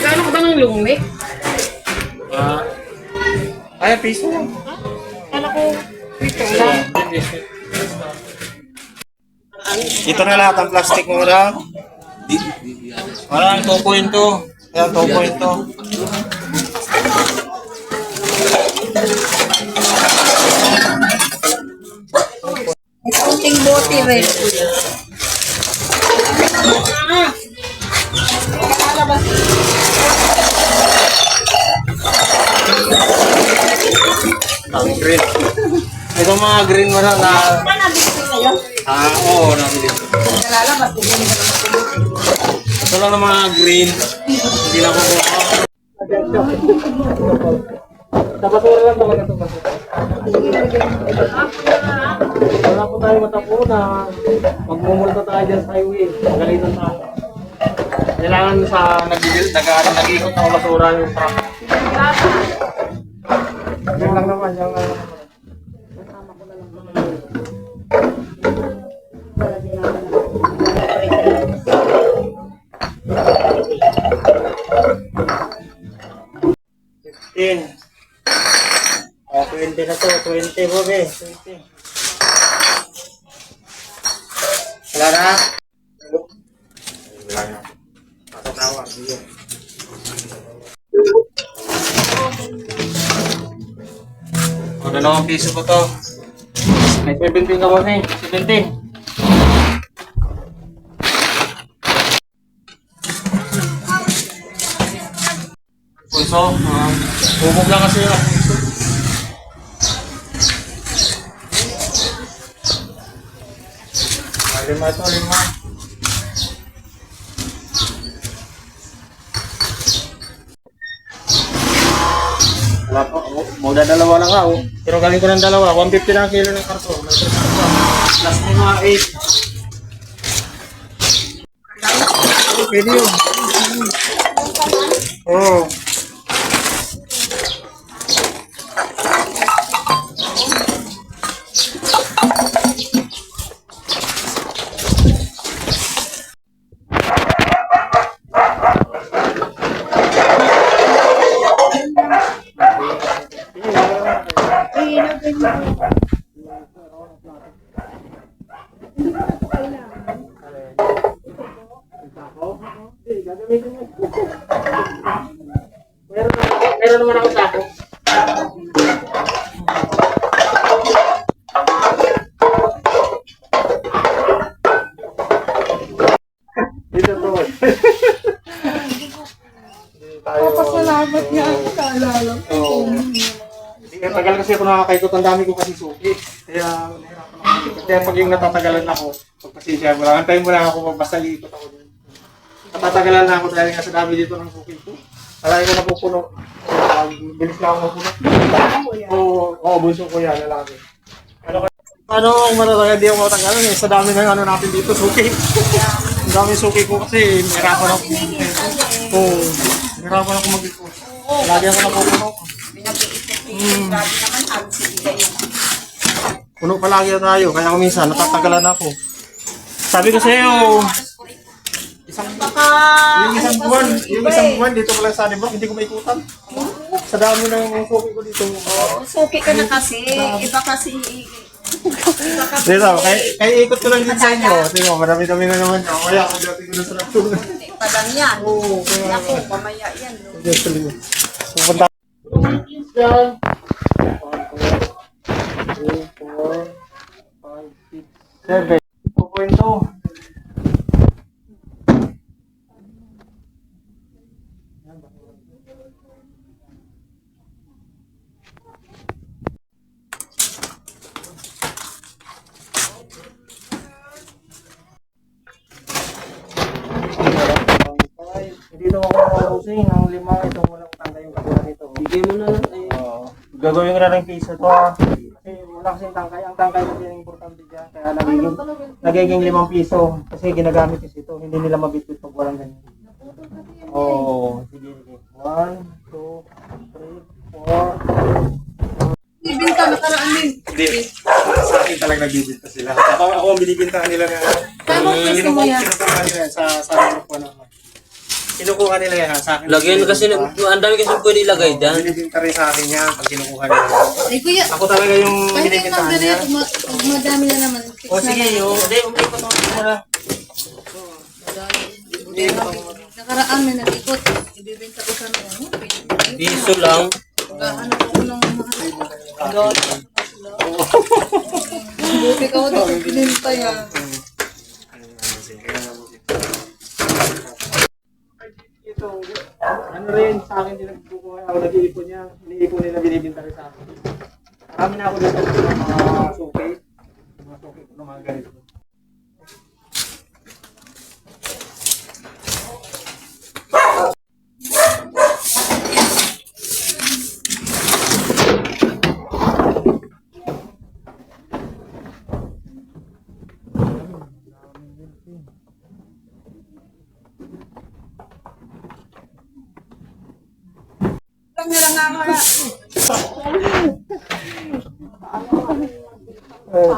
Gano'n ka ba ng lumi? Ah. Ay, piso lang. Kala ko, ito lang. Ito na lahat ang plastic mo na. Parang 2.2. Yan, 2.2. kunting bote rin. Ang green. Ito mga green mo na na... Ano nabili ko ngayon? Ah, oo, nabili. Nalalabas ko din Ito lang ng mga green. Hindi na ko Sa basura lang naman ito basura. Wala po tayo matapo na magmumulta tayo dyan sa highway. Magalitan tayo. Kailangan sa nagigil, nag nag-iikot ng basura yung truck. Yan lang naman, yan lang naman. Fifteen. Oh, 20 na to. 20 mo, be. 20. Piso ko to. May 17 ka mo, eh. 17. Puso, ah, bubog lang kasi yung puso. Lima ito, lima. Wala muna dalawa lang oh. Pero galing ko ng dalawa, 150 na ang kilo ng karton. Plus mo mga 8. Oh, pwede yun. Oh. Dito to. Tayo. Pasalamat niya ako kaalala. Oo. Hindi, eh, tagal kasi ako nakakaikot. Ang dami ko kasi suki. Kaya, nahirapan ako. Kaya pag yung natatagalan ako, pagpasensya mo lang. Antayin mo lang ako magbasta ikot ako dun. Natatagalan na ako dahil nga sa dami dito ng suki ko. Alay ko napupuno. Uh, bilis na ako mapuno. Oo, oo, bunso ko yan, lalaki. Ano ka? Paano ang matatagal di ako matagalan eh? Sa dami ng ano natin dito, suki. Ang dami suki ko kasi nahirapan ako. Oo, nahirapan ako mag-ikot. Lagi ako napupuno. Yun. Puno palagi tayo, kaya kung minsan natatagalan ako. Sabi ko sa iyo, isang Baka... yung isang buwan, yung isang buwan dito pala sa Anibok, hindi ko maikutan. Sa dami ng suki ko dito. Suki ka na kasi. Iba kasi... Dito, kaya, kaya ikot ko lang din sa inyo. Tingnan mo, marami-dami na naman yun. Kaya ako dati ko na sa laptop. Pa lang yan. Oo, kaya Naku, mamaya yan. tuloy. Pupunta. Yan. 1, 2, 3, 4, 5, 6, 7. 2.2. makusing ang lima itong walang tanda yung katulad nito. Bigay mo na lang eh. Oo. Gagawin ko na ng case ito ah. Kasi wala kasing tangkay. Ang tangkay kasi yung importante dyan. Kaya nagiging, nagiging limang piso. Kasi ginagamit kasi ito. Hindi nila mabitbit pag walang ganyan. Oo. Oh, sige, sige. One, two, three, four. nagbibinta, nakaraan din. Hindi. Sa akin talaga nagbibinta sila. Ako, ako ang binibinta nila na Kaya mo pwesto mo yan. Kinukuha nila yan sa sa grupo naman. Kinukuha nila yan ha, sa akin. Lagyan kasi, ang dami kasi pwede ilagay dyan. Binibinta rin sa akin yan pag kinukuha nila. Ay, kuya, Ako talaga yung kahit yung binibintahan niya. yan, pag ma- pag madami na naman. fix O na sige, lang. yung, hindi, umikot ako muna. Hindi, Nakaraan may nag-ikot. Ibibinta ko sa ano. Piso lang. Maghahanap ako ng mahal. Buti ka ako dito pininta yan. Ito, ano rin, sa akin din nagkukuha ako, nag-iipon niya. Iniipon nila, binibinta rin sa akin. Marami na ako dito ng mga suki. Mga suki ko ganito. Eh,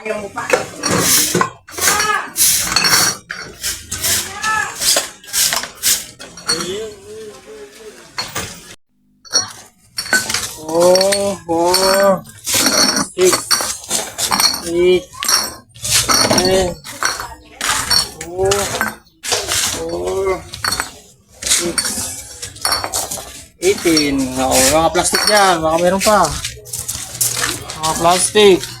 Ayaw mo pa. Four, four, six, eight, four, six, eighteen. Oo, mga plastic yan. Baka meron pa. Mga plastic.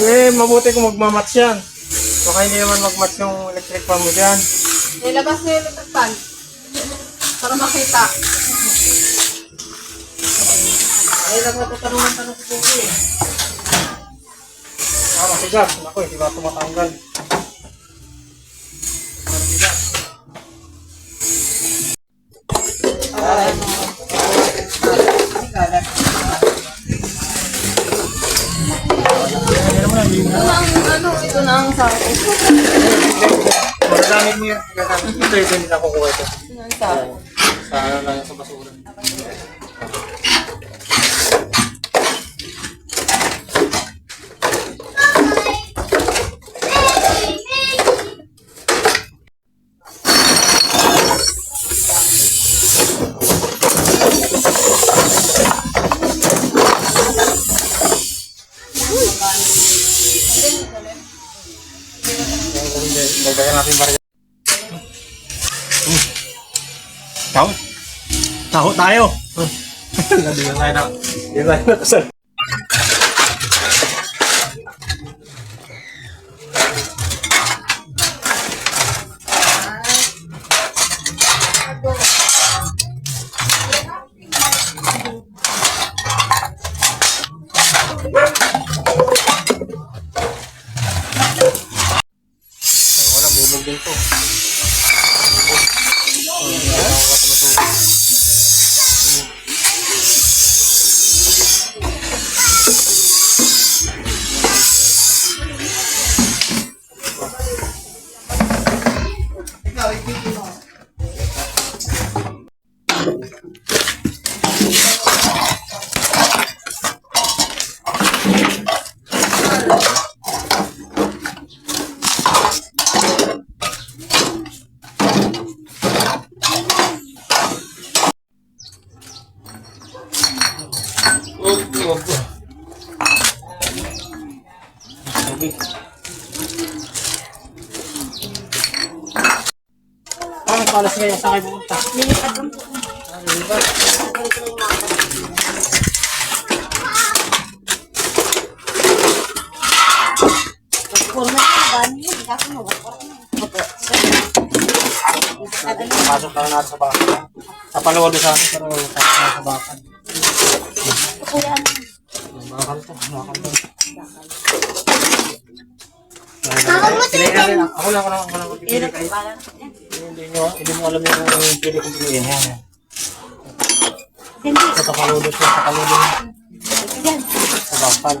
Eh, mabuti kung magmamatch yan. Baka hindi naman magmatch yung electric fan mo dyan. Nilabas na yung electric fan. Para makita. Ay, nagtatanong ng tanong ko po eh. Ah, masigas. Naku, hindi ba tumatanggal? Magagamit. Ito, hindi na kukuha ito. Sa. Sa ano sa basura. Taho tayo. Hindi na tayo na. Hindi tayo na palas ngayon sa kayo pumunta. Pasok na natin sa paluwa doon sa akin, pero pasok na sa bakan. Bakal to, bakal to. Natin. Ako lang, ako lang, ako lang. Pipili kayo. Hindi nyo, hindi mo alam yung pili kong piliin. Yan, yan. Sa takalulot yun, sa takalulot yun. Sa bakal.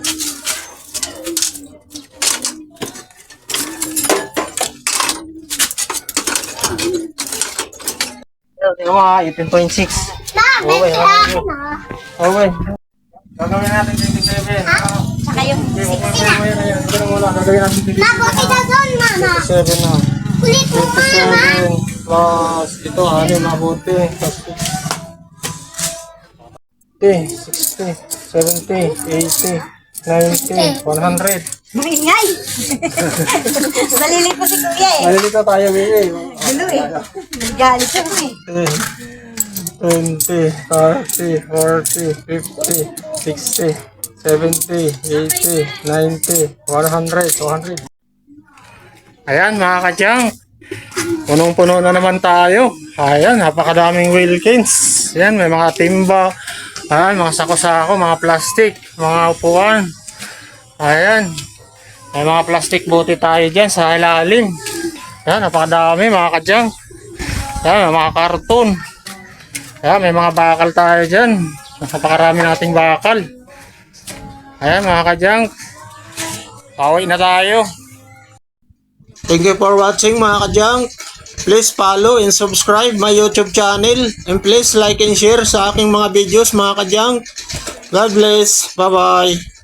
Mo ha, 18.6. Okay, okay. Okay. Gagawin natin 27. Saka yung Okay, okay, okay, okay, okay. Ganun muna, gagawin natin 27. Mabuti ka doon, mama. 27 na. Kulit mo, mama. 27 plus ito, ano mabuti. 50, 60, 70, 80, 90, 100. Maingay. Malilito si kuya eh. Malilito tayo, baby. Gulo eh. Nagalit siya mo eh. 20, 30, 40, 50, 60, 70, 80, 90, 100, 200. Ayan mga kadyang. Punong-puno na naman tayo. Ayan, napakadaming Wilkins. Ayan, may mga timba. Ayan, mga sako-sako, mga plastic, mga upuan. Ayan. May mga plastic buti tayo dyan sa ilalim. Ayan, napakadami mga kadyang. Ayan, may mga karton. Ayan, may mga bakal tayo dyan. Napakarami nating bakal. Ayan mga kadyang. Pauwi na tayo. Thank you for watching mga kadyang. Please follow and subscribe my YouTube channel. And please like and share sa aking mga videos mga kadyang. God bless. Bye-bye.